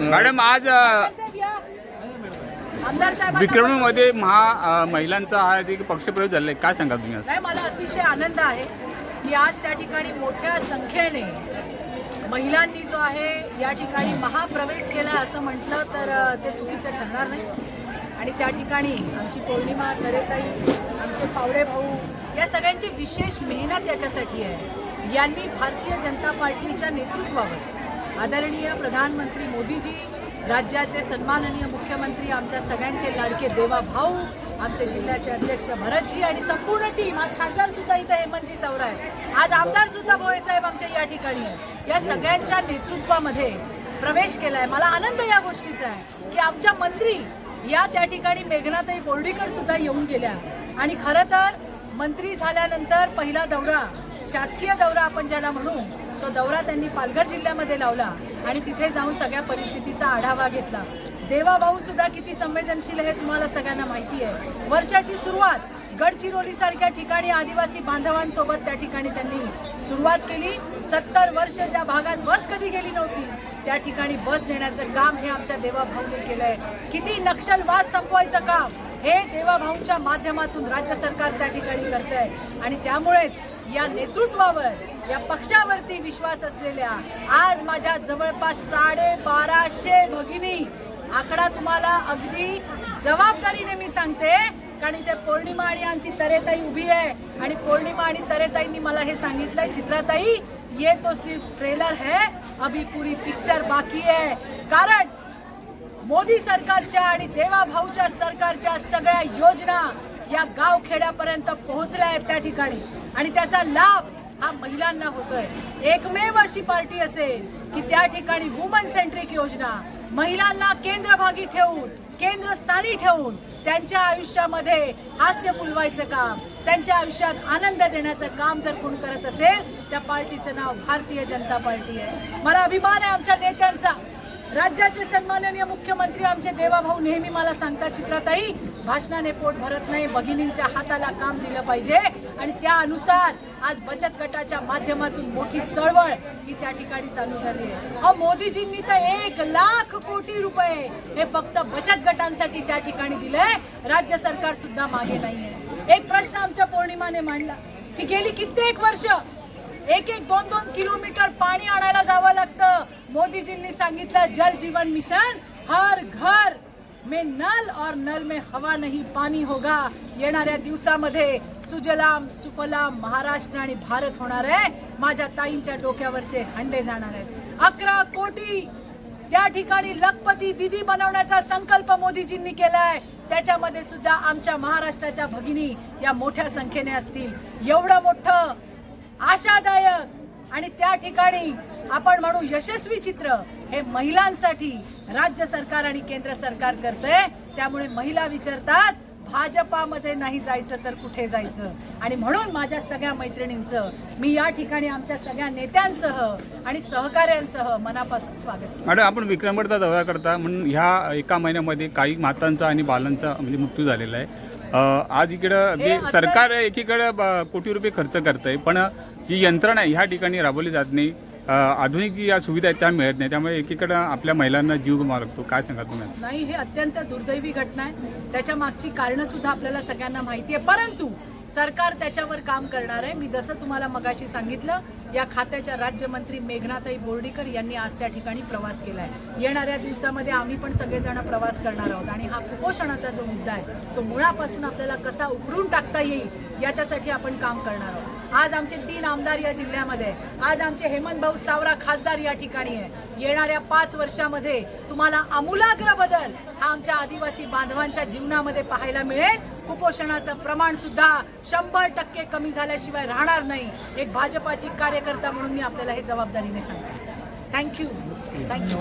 Madam आज अ, आमदार साहेब विक्रममध्ये महा महिलांचा हा एक पक्षप्रवेश आहे. काय सांगा तुम्ही आज? नाही मला अतिशय आनंद आहे की आज त्या ठिकाणी मोठ्या संख्येने महिलांनी जो आहे या ठिकाणी महाप्रवेश केला असं म्हटलं तर ते चुकीचं ठरणार नाही. आणि त्या ठिकाणी आमची पौर्णिमा नरेताई आमचे पावडे भाऊ या सगळ्यांची विशेष मेहनत याच्यासाठी आहे. यांनी भारतीय जनता पार्टीच्या नेतृत्वावर आदरणीय प्रधानमंत्री मोदीजी राज्याचे सन्माननीय मुख्यमंत्री आमच्या सगळ्यांचे लाडके देवा भाऊ आमचे जिल्ह्याचे अध्यक्ष भरतजी आणि संपूर्ण टीम. आज खासदार सुद्धा इथं हेमंतजी सौर आहे आज आमदार सुद्धा भोळेसाहेब आमच्या या ठिकाणी आहे या सगळ्यांच्या नेतृत्वामध्ये प्रवेश केलाय. मला आनंद या गोष्टीचा आहे की आमच्या मंत्री या त्या ठिकाणी मेघनाताई बोर्डीकर सुद्धा येऊन गेल्या. आणि खरं तर मंत्री झाल्यानंतर पहिला दौरा शासकीय दौरा आपण ज्याला म्हणू तो दौरा त्यांनी पालघर जिल्ह्यामध्ये लावला आणि तिथे जाऊन सगळ्या परिस्थितीचा आढावा घेतला. देवाभाऊ सुद्धा किती संवेदनशील हे तुम्हाला सगळ्यांना माहिती आहे. वर्षाची सुरुवात गडचिरोली सारख्या ठिकाणी आदिवासी बांधवांसोबत त्या ठिकाणी त्यांनी सुरुवात केली. सत्तर वर्ष ज्या भागात बस कधी गेली नव्हती त्या ठिकाणी बस देण्याचं काम हे आमच्या देवाभाऊने केलंय. किती नक्षलवाद संपवायचं काम. हे देवाभाऊंच्या माध्यमातून राज्य सरकार त्या ठिकाणी करत आहे आणि त्यामुळेच या नेतृत्वावर या पक्षावरती विश्वास असलेल्या आज माझ्या जवळपास साडे बाराशे भगिनी आकडा तुम्हाला अगदी जबाबदारीने मी सांगते. कारण इथे पौर्णिमा आणि आमची तरेताई उभी आहे. आणि पौर्णिमा आणि तरेताईंनी मला हे सांगितलंय चित्राताई ये तो सिर्फ ट्रेलर है अभी पूरी पिक्चर बाकी है. कारण मोदी सरकारच्या आणि देवाभाऊच्या सरकारच्या सगळ्या योजना या गाव खेड्यापर्यंत पोहोचल्या आहेत त्या ठिकाणी. आणि त्याचा लाभ हा महिलांना होतोय. एकमेव अशी पार्टी असेल की त्या ठिकाणी वुमन सेंट्रिक योजना. महिलांना केंद्रभागी ठेवून केंद्रस्थानी ठेवून त्यांच्या आयुष्यामध्ये हास्य फुलवायचं काम त्यांच्या आयुष्यात आनंद देण्याचं काम जर कोण करत असेल त्या पार्टीचं नाव भारतीय जनता पार्टी आहे. मला अभिमान आहे आमच्या नेत्यांचा. राज्याचे सन्माननीय मुख्यमंत्री आमचे देवाभाऊ नेहमी मला सांगतात चित्राताई भाषणाने पोट भरत नाही भगिनींच्या हाताला काम दिलं पाहिजे आणि त्या अनुसार आज बचत गटाच्या माध्यमातून मोठी चळवळ ही त्या ठिकाणी चालू झाली आहे. अहो मोदीजींनी तर एक लाख कोटी रुपये हे फक्त बचत गटांसाठी त्या ठिकाणी दिलंय राज्य सरकार सुद्धा मागे नाहीये. एक प्रश्न आमच्या पौर्णिमाने मांडला की गेली कित्येक वर्ष एक एक दोन दोन किलोमीटर पाणी आणायला जावं लागतं. मोदीजींनी सांगितलं जल जीवन मिशन हर घर में नल और नल में हवा नाही पाणी होगा। येणाऱ्या दिवसामध्ये सुजलाम सुफलाम महाराष्ट्र आणि भारत होणार आहे. माझ्या ताईंच्या डोक्यावरचे हंडे जाणार आहेत. अकरा कोटी त्या ठिकाणी लखपती दिदी बनवण्याचा संकल्प मोदीजींनी केलाय. त्याच्यामध्ये सुद्धा आमच्या महाराष्ट्राच्या भगिनी या मोठ्या संख्येने असतील. एवढं मोठं आशादायक आणि त्या ठिकाणी आपण म्हणू यशस्वी चित्र हे महिलांसाठी राज्य सरकार आणि केंद्र सरकार करते त्यामुळे महिला विचारतात भाजपामध्ये नाही जायचं तर कुठे जायचं? आणि म्हणून माझ्या सगळ्या मैत्रिणींचं मी या ठिकाणी आमच्या सगळ्या नेत्यांसह आणि सहकाऱ्यांसह मनापासून स्वागत मॅडम आपण विक्रमगडचा दौरा करता म्हणून ह्या एका महिन्यामध्ये काही मातांचा आणि बालांचा म्हणजे मृत्यू झालेला आहे. आज इकडं जे सरकार एकीकडे कोटी रुपये खर्च करत आहे पण जी यंत्रणा आहे ह्या ठिकाणी राबवली जात नाही. आधुनिक जी या सुविधा आहेत त्या मिळत नाही. त्यामुळे एकीकडे आपल्या महिलांना जीव गमावा लागतो काय सांगा तुम्ही? नाही हे अत्यंत दुर्दैवी घटना आहे. त्याच्या मागची कारणं सुद्धा आपल्याला सगळ्यांना माहिती आहे. परंतु सरकार त्याच्यावर काम करणार आहे. मी जसं तुम्हाला मगाशी सांगितलं या खात्याच्या राज्यमंत्री मेघनाताई बोर्डीकर यांनी आज त्या ठिकाणी प्रवास केला आहे येणाऱ्या दिवसामध्ये आम्ही पण सगळेजण प्रवास करणार आहोत. आणि हा कुपोषणाचा जो मुद्दा आहे तो मुळापासून आपल्याला कसा उकरून टाकता येईल याच्यासाठी आपण काम करणार आहोत. आज आमचे तीन आमदार या जिल्ह्यामध्ये आहे. आज आमचे हेमंत भाऊ सावरा खासदार या ठिकाणी आहे येणाऱ्या पाच वर्षामध्ये तुम्हाला आमूलाग्र बदल हा आमच्या आदिवासी बांधवांच्या जीवनामध्ये पाहायला मिळेल. कुपोषणाचं प्रमाण सुद्धा शंभर टक्के कमी झाल्याशिवाय राहणार नाही. एक भाजपाची कार्यकर्ता म्हणून मी आपल्याला हे जबाबदारीने सांगते थँक्यू थँक्यू